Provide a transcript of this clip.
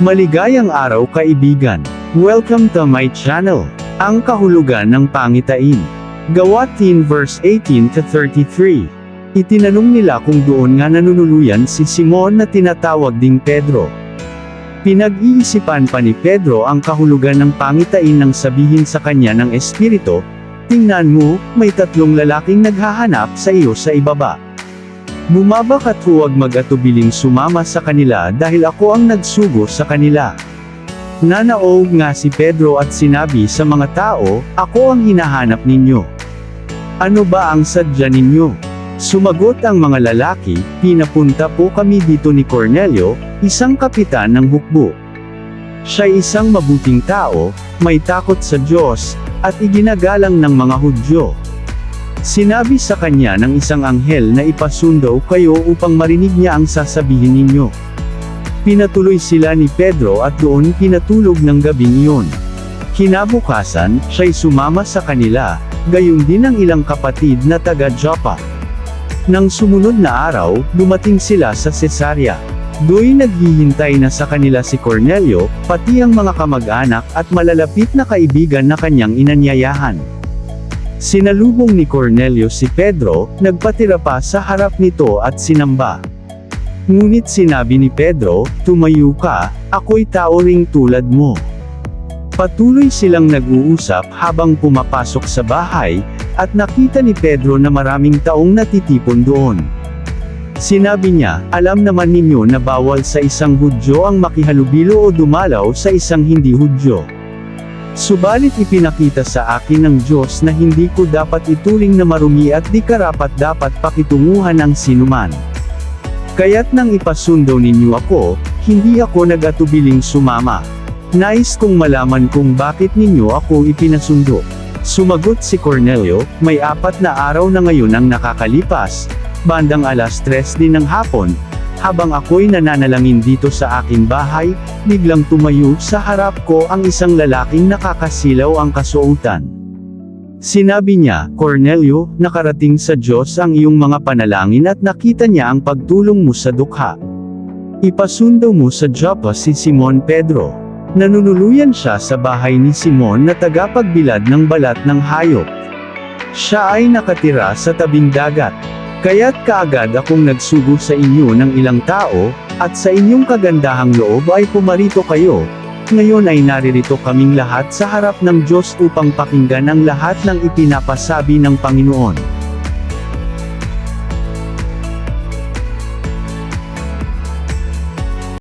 Maligayang araw kaibigan. Welcome to my channel. Ang kahulugan ng pangitain. Gawa 10 verse 18 to 33. Itinanong nila kung doon nga nanunuluyan si Simon na tinatawag ding Pedro. Pinag-iisipan pa ni Pedro ang kahulugan ng pangitain nang sabihin sa kanya ng Espiritu, Tingnan mo, may tatlong lalaking naghahanap sa iyo sa ibaba. Bumaba ka't huwag mag-atubiling sumama sa kanila dahil ako ang nagsugo sa kanila. Nanaog nga si Pedro at sinabi sa mga tao, Ako ang hinahanap ninyo. Ano ba ang sadya ninyo? Sumagot ang mga lalaki, pinapunta po kami dito ni Cornelio, isang kapitan ng hukbo. Siya isang mabuting tao, may takot sa Diyos, at iginagalang ng mga Hudyo. Sinabi sa kanya ng isang anghel na ipasundo kayo upang marinig niya ang sasabihin ninyo. Pinatuloy sila ni Pedro at doon pinatulog ng gabing iyon. Kinabukasan, siya'y sumama sa kanila, gayon din ang ilang kapatid na taga Joppa. Nang sumunod na araw, dumating sila sa Cesarea. Do'y naghihintay na sa kanila si Cornelio, pati ang mga kamag-anak at malalapit na kaibigan na kanyang inanyayahan. Sinalubong ni Cornelio si Pedro, nagpatira pa sa harap nito at sinamba. Ngunit sinabi ni Pedro, Tumayo ka, ako'y tao ring tulad mo. Patuloy silang nag-uusap habang pumapasok sa bahay, at nakita ni Pedro na maraming taong natitipon doon. Sinabi niya, alam naman ninyo na bawal sa isang Hudyo ang makihalubilo o dumalaw sa isang hindi Hudyo. Subalit ipinakita sa akin ng Diyos na hindi ko dapat ituring na marumi at di karapat dapat pakitunguhan ng sinuman. Kaya't nang ipasundo ninyo ako, hindi ako nag-atubiling sumama. Nais kong malaman kung bakit ninyo ako ipinasundo. Sumagot si Cornelio, may apat na araw na ngayon ang nakakalipas, bandang alas tres din ng hapon, habang ako'y nananalangin dito sa aking bahay, biglang tumayo sa harap ko ang isang lalaking nakakasilaw ang kasuotan. Sinabi niya, Cornelio, nakarating sa Diyos ang iyong mga panalangin at nakita niya ang pagtulong mo sa dukha. Ipasundo mo sa Joppa si Simon Pedro. Nanunuluyan siya sa bahay ni Simon na tagapagbilad ng balat ng hayop. Siya ay nakatira sa tabing dagat. Kaya't kaagad akong nagsugo sa inyo ng ilang tao, at sa inyong kagandahang loob ay pumarito kayo. Ngayon ay naririto kaming lahat sa harap ng Diyos upang pakinggan ang lahat ng ipinapasabi ng Panginoon.